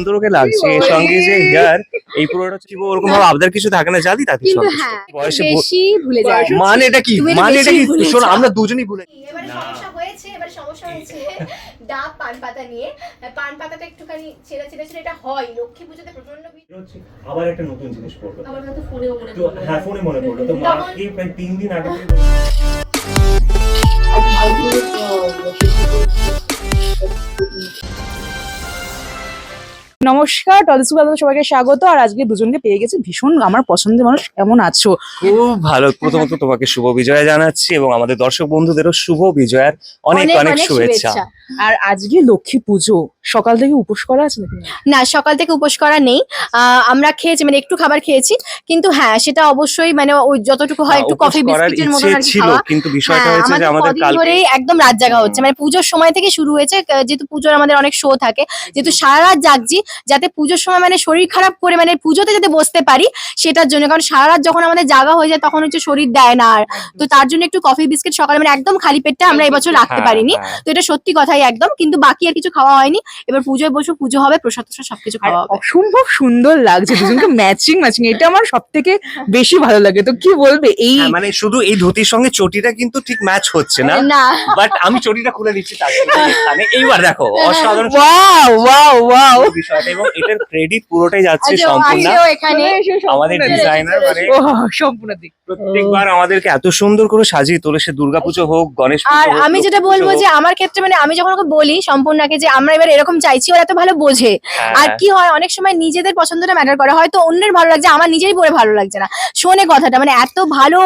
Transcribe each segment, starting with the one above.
সুন্দর ওকে লাগছে এর সঙ্গে যে হেয়ার এই পুরোটা কি ওরকম ভাবে আবদার কিছু থাকে না জানি তাতে। হ্যাঁ বয়সে বেশি ভুলে যায়। মানে এটা কি? মানে এটা কি? শোনো আমরা দুজনেই ভুলে এবারে সমস্যা হয়েছে এবারে সমস্যা হয়েছে ডাব পান পাতা নিয়ে। পান পাতাটা একটুখানি ছেড়ে ছেড়ে ছেড়ে এটা হয় লক্ষ্মী পুজোতে প্রচণ্ড ভিড়। হচ্ছে আবার একটা নতুন জিনিস পড়ল। আমার হয়তো ফোনেও মনে পড়ল। হ্যাঁ ফোনে মনে পড়ল। তো তখন- মাকে প্রায় তিন দিন আগে নমস্কার টলিসু দাদা সবাইকে স্বাগত। আর আজকে দুজনকে পেয়ে গেছি ভীষণ আমার পছন্দের মানুষ কেমন আছো? খুব ভালো। প্রথমত তোমাকে শুভ বিজয়া জানাচ্ছি এবং আমাদের দর্শক বন্ধুদেরও শুভ বিজয়ার অনেক অনেক শুভেচ্ছা। আর আজকে লক্ষ্মী পুজো সকাল থেকে উপোস করা আছে না সকাল থেকে উপোস করা নেই। আহ, আমরা খেয়েছি মানে একটু খাবার খেয়েছি কিন্তু হ্যাঁ সেটা অবশ্যই মানে ওই যতটুকু হয় একটু কফি বিস্কিটের মতো আর কি ছিল খাওয়া। কিন্তু বিষয়টা হ্যাঁ, হয়েছে যে আমাদের কালকে একদম রাত জাগা হচ্ছে। মানে পুজোর সময় থেকে শুরু হয়েছে যেহেতু পুজোর আমাদের অনেক শো থাকে যেহেতু সারা রাত জাগছি যাতে পুজোর সময় মানে শরীর খারাপ করে মানে পুজোতে যাতে বসতে পারি সেটার জন্য। কারণ সারা রাত যখন আমাদের জাগা হয়ে যায় তখন হচ্ছে শরীর দেয় না আর। তো তার জন্য একটু কফি বিস্কিট সকালে মানে একদম খালি পেটটা আমরা এবছর রাখতে হ্যাঁ, পারিনি। হ্যাঁ। তো এটা সত্যি কথাই একদম। কিন্তু বাকি আর কিছু খাওয়া হয়নি। এবার পুজোয় বসে পুজো হবে প্রসাদ টসাদ সবকিছু খাওয়া হবে। অসম্ভব সুন্দর লাগছে। দুজনকে ম্যাচিং ম্যাচিং এটা আমার সব থেকে বেশি ভালো লাগে। তো কি বলবে? এই হ্যাঁ, মানে শুধু এই ধুতির সঙ্গে চটিটা কিন্তু ঠিক ম্যাচ হচ্ছে না। না। বাট আমি চটিটা খুলে দিচ্ছি তার এইবার দেখো অসাধারণ ওয়াও ওয়াও ওয়াও বিষয়টা এবং এটার ক্রেডিট পুরোটাই যাচ্ছে সম্পূর্ণ এখানে আমাদের ডিজাইনার মানে সম্পূর্ণ দিক। প্রত্যেকবার আমাদেরকে এত সুন্দর করে সাজিয়ে তোলে সে দুর্গাপুজো হোক গণেশ আর আমি যেটা বলব যে আমার ক্ষেত্রে মানে আমি যখন ওকে বলি সম্পূর্ণাকে যে আমরা এবার এরকম চাইছি ওরা এত ভালো বোঝে। হ্যাঁ, আর কি হয় অনেক সময় নিজেদের পছন্দটা ম্যাটার করে। হয়তো অন্যের ভালো লাগছে আমার নিজেরই পরে ভালো লাগছে না। শোনে কথাটা মানে এত ভালো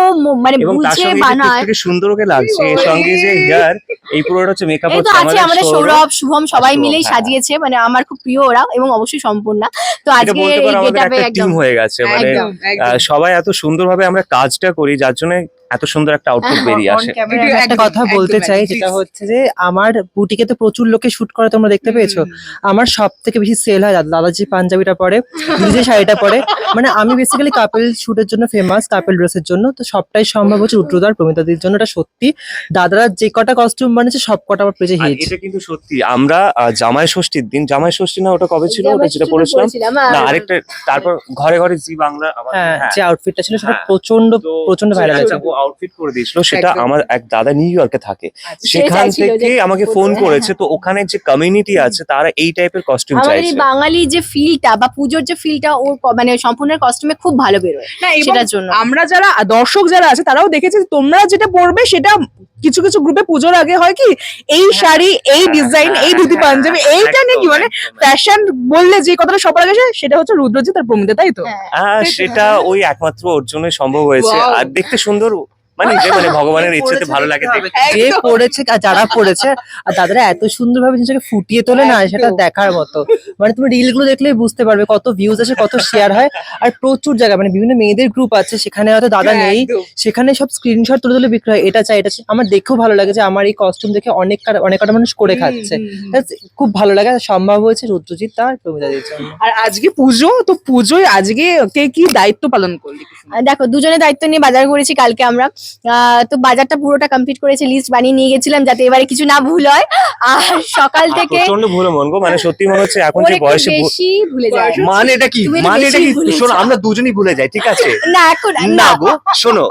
মানে বুঝে বানায়। সুন্দর ওকে লাগছে। সঙ্গে যে হেয়ার এই পুরোটা হচ্ছে মেকআপ এই তো হচ্ছে আছে আমাদের সৌরভ। শুভম সবাই মিলেই হ্যাঁ। সাজিয়েছে। মানে আমার খুব প্রিয় ওরা এবং অবশ্যই সম্পূর্ণা। তো আজকে এই গেটআপে একদম হয়ে গেছে। মানে সবাই এত সুন্দরভাবে আমরা কাজটা করি যার জন্য এত সুন্দর একটা আউটপুট বেরিয়ে আসে। একটা কথা বলতে চাই যেটা হচ্ছে যে আমার বুটিকে তো প্রচুর লোকে শুট করে তোমরা দেখতে পেয়েছ। আমার সব থেকে বেশি সেল হয় দাদাজি দাদা পাঞ্জাবিটা পরে নিজে শাড়িটা পরে। মানে আমি বেসিক্যালি কাপেল শুটের জন্য ফেমাস কাপেল ড্রেসের জন্য তো সবটাই সম্ভব হচ্ছে রুদ্রদার প্রমিতাদির জন্য এটা সত্যি। দাদারা যে কটা কস্টিউম বানিয়েছে সব কটা আমার পেজে হিট এটা কিন্তু সত্যি আমরা জামাই ষষ্ঠীর দিন জামাই ষষ্ঠী না ওটা কবে ছিল? ওটা যেটা পড়েছিলাম। না আরেকটা তারপর ঘরে ঘরে জি বাংলা আমাদের- হ্যাঁ হ্যাঁ। যে আউটফিটটা ছিল সেটা হ্যাঁ। প্রচণ্ড প্রচণ্ড ভাইরাল হয়েছে। ও আউটফিট করে দিয়েছিল সেটা আমার এক দাদা নিউ ইয়র্কে থাকে। সে সেখান থেকে আমাকে ফোন করেছে তো ওখানে যে কমিউনিটি আছে তারা এই টাইপের কস্টিউম আমাদের চাইছে। বাঙালি যে ফিলটা বা পুজোর যে ফিলটা ওর মানে সম্পূর্ণ কস্টিউমে খুব ভালো বেরোয় সেটার জন্য। আমরা যারা দর্শক যারা আছে তারাও দেখেছে তোমরা যেটা পরবে সেটা কিছু কিছু গ্রুপে পুজোর আগে হয় কি এই শাড়ি এই ডিজাইন এই ধুতি পাঞ্জাবি এইটা নিয়ে কি মানে ফ্যাশন বললে যে কথাটা সবার আগে সেটা হচ্ছে রুদ্রজিৎ আর প্রমিতা তাই তো? হ্যাঁ। হ্যাঁ সেটা ওই একমাত্র ওর জন্য সম্ভব হয়েছে। আর দেখতে সুন্দর মানে যে মানে ভগবানের ইচ্ছেতে ভালো লাগে যে পড়েছে আর যারা পড়েছে আর দাদারা এত সুন্দরভাবে জিনিসটাকে ফুটিয়ে তোলে না সেটা দেখার মতো। মানে তুমি রিলগুলো দেখলেই বুঝতে পারবে কত ভিউজ আছে কত শেয়ার হয় আর প্রচুর জায়গা মানে বিভিন্ন মেয়েদের গ্রুপ আছে সেখানে হয়তো দাদা নেই সেখানে সব স্ক্রিনশট তুলে তুলে বিক্রি হয় এটা চাই এটা। আমার দেখেও ভালো লাগে যে আমার এই কস্টিউম দেখে অনেক অনেক কটা মানুষ করে খাচ্ছে। খুব ভালো লাগে আর সম্ভব হয়েছে রুদ্রজিৎ তার প্রমিতাদের আর আজকে পুজো তো পুজোয় আজকে কে কি দায়িত্ব পালন করলি? দেখো দুজনে দায়িত্ব নিয়ে বাজার করেছি কালকে আমরা। তো বাজারটা পুরোটা কমপ্লিট করেছি লিস্ট বানিয়ে নিয়ে গেছিলাম যাতে এবারে কিছু না ভুল হয়। আর সকাল থেকে প্রচণ্ড ভুল মন গো মানে সত্যি মনে হচ্ছে এখন যে বয়সে বেশি ভুলে যায়। মানে এটা কি? মানে এটা কি? শোনো আমরা দুজনেই ভুলে যাই ঠিক আছে? না এখন না। গো শোনো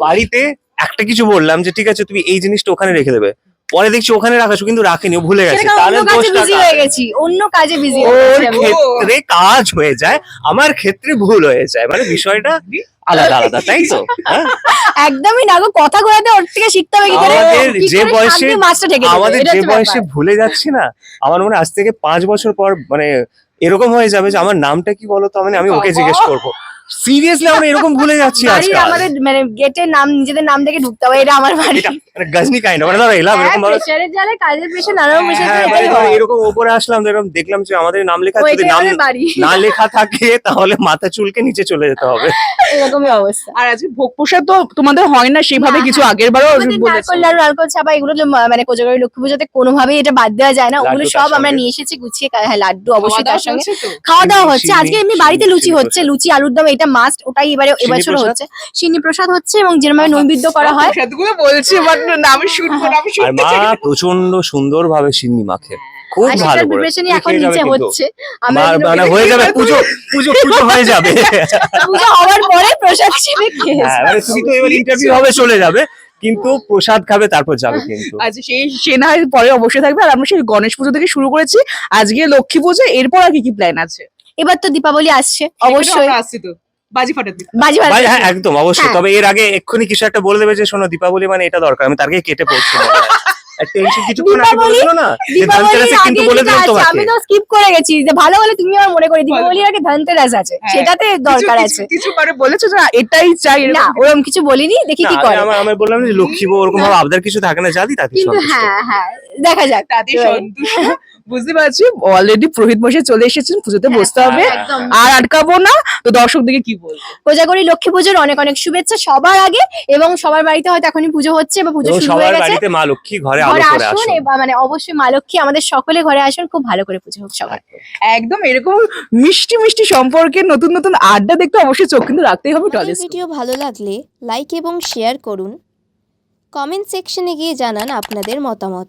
বাড়িতে একটা কিছু বললাম যে ঠিক আছে তুমি এই জিনিসটা ওখানে রেখে দেবে। পরে দেখছি ওখানে রাখাছো কিন্তু রাখেনি ও ভুলে গেছে। কারণ অন্য কাজে দোষটা বিজি হয়ে গেছি অন্য কাজে বিজি ওর ক্ষেত্রে কাজ হয়ে যায় আমার ক্ষেত্রে ভুল হয়ে যায়। মানে বিষয়টা আলাদা আলাদা তাই তো? হ্যাঁ? একদমই না গো কথা ঘোরাতে ওর থেকে শিখতে হবে কি করে? আমাদের যে বয়সে আমাদের যে বয়সে ভুলে যাচ্ছি না আমার মনে হয় আজ থেকে পাঁচ বছর পর মানে এরকম হয়ে যাবে যে আমার নামটা কি বলতো মানে আমি ওকে জিজ্ঞেস করব। সিরিয়াসলি আমরা এরকম ভুলে যাচ্ছি আজকাল। আমাদের মানে গেটের নাম নিজেদের নাম দেখে ঢুকতে হবে এটা আমার বাড়ি। এটা মানে গজনি কাইন্ড মানে ধরো এলাম এরকম ভাবে প্রেশারের জালে কাজের প্রেশার নানা প্রেশার হ্যাঁ, মানে এরকম ওপরে আসলাম এরকম দেখলাম যে আমাদের নাম লেখা যদি নাম বাড়ি। না লেখা থাকে তাহলে মাথা চুলকে নিচে চলে যেতে হবে। এরকমই অবস্থা। আর আজকে ভোগ প্রসাদ তো তোমাদের হয় না সেভাবে কিছু আগের বারও নারকল নারকল ছাপা এগুলো মানে কোজাগরি লক্ষ্মী পুজোতে কোনোভাবেই এটা বাদ দেওয়া যায় না। ওগুলো সব আমরা নিয়ে এসেছি গুছিয়ে হ্যাঁ লাড্ডু অবশ্যই তার সঙ্গে। খাওয়া দাওয়া হচ্ছে। আজকে এমনি বাড়িতে লুচি হচ্ছে লুচি আলুর দম এটা মাস্ট ওটাই এবারে এবছর প্রসাদ? হচ্ছে। চিনি প্রসাদ হচ্ছে এবং যেরকম নৈবেদ্য করা হয়। প্রসাদগুলো বলছি বাট আমি শুট করে আমি আর শুনতে মা চাই। প্রচণ্ড সুন্দর ভাবে সিন্নি মাখে খুব আর ভালো। প্রিপারেশনই এখন নিচে হচ্ছে। আমরা মানে হয়ে যাবে পুজো পুজো পুজো হয়ে যাবে। পুজো হওয়ার পরে প্রসাদ হিসেবে খেয়ে হ্যাঁ মানে তুমি তো এবার ইন্টারভিউ হবে চলে যাবে। কিন্তু প্রসাদ খাবে তারপর যাবে কিন্তু। আচ্ছা সেই সে না হয় পরে অবশ্যই থাকবে। আর আমরা সেই গণেশ পুজো থেকে শুরু করেছি। আজকে লক্ষ্মী পুজো এরপর আর কি কি প্ল্যান আছে? এবার তো দীপাবলি আসছে অবশ্যই। আসছি তো। বাজি ফাটাতে বাজি ফাটাতে হ্যাঁ একদম অবশ্যই। হ্যাঁ। তবে এর আগে এক্ষুনি কিছু একটা বলে দেবে যে শোনো দীপাবলি মানে এটা দরকার। আমি তার আগে কেটে পড়ছি না। কিছুক্ষণ আগে দীপাবলি- না। যে ধনতেরাসে কিন্তু বলে যেটা দিলাম তোমাকে। আমি তো স্কিপ করে গেছি। যে ভালো হলে তুমি আমার মনে করে দীপাবলির আগে ধনতেরাস আছে। হ্যাঁ। সেটাতে দরকার আছে। কিছু- কিছু করে বলেছ যে এটাই চাই। না ওরকম কিছু বলিনি। দেখি কি করে। আমি বললাম যে লক্ষ্মী বউ ওরকম ভাবে আবদার কিছু থাকে না জানি তাতে কিন্তু হ্যাঁ হ্যাঁ। দেখা যাক তাতে সন্তুষ্ট বুঝতে পারছি। অলরেডি পুরোহিত মশাই চলে এসেছেন পুজোতে বসতে হবে। হ্যাঁ, আর আটকাবো না। তো দর্শকদেরকে কি বলব? কোজাগরি লক্ষ্মী পুজোর অনেক অনেক শুভেচ্ছা সবার আগে এবং সবার বাড়িতে হয়তো এখনই পুজো হচ্ছে বা পুজো শুরু হয়ে গেছে। মা লক্ষ্মী ঘরে আলো ঘরে করে আসুন মানে অবশ্যই মা লক্ষ্মী আমাদের সকলে ঘরে আসুন খুব ভালো করে পুজো হোক সবার। একদম এরকম মিষ্টি মিষ্টি সম্পর্কে নতুন নতুন আড্ডা দেখতে অবশ্যই চোখ কিন্তু রাখতেই হবে টলিস ভিডিও ভালো লাগলে লাইক এবং শেয়ার করুন। কমেন্ট সেকশনে গিয়ে জানান আপনাদের মতামত।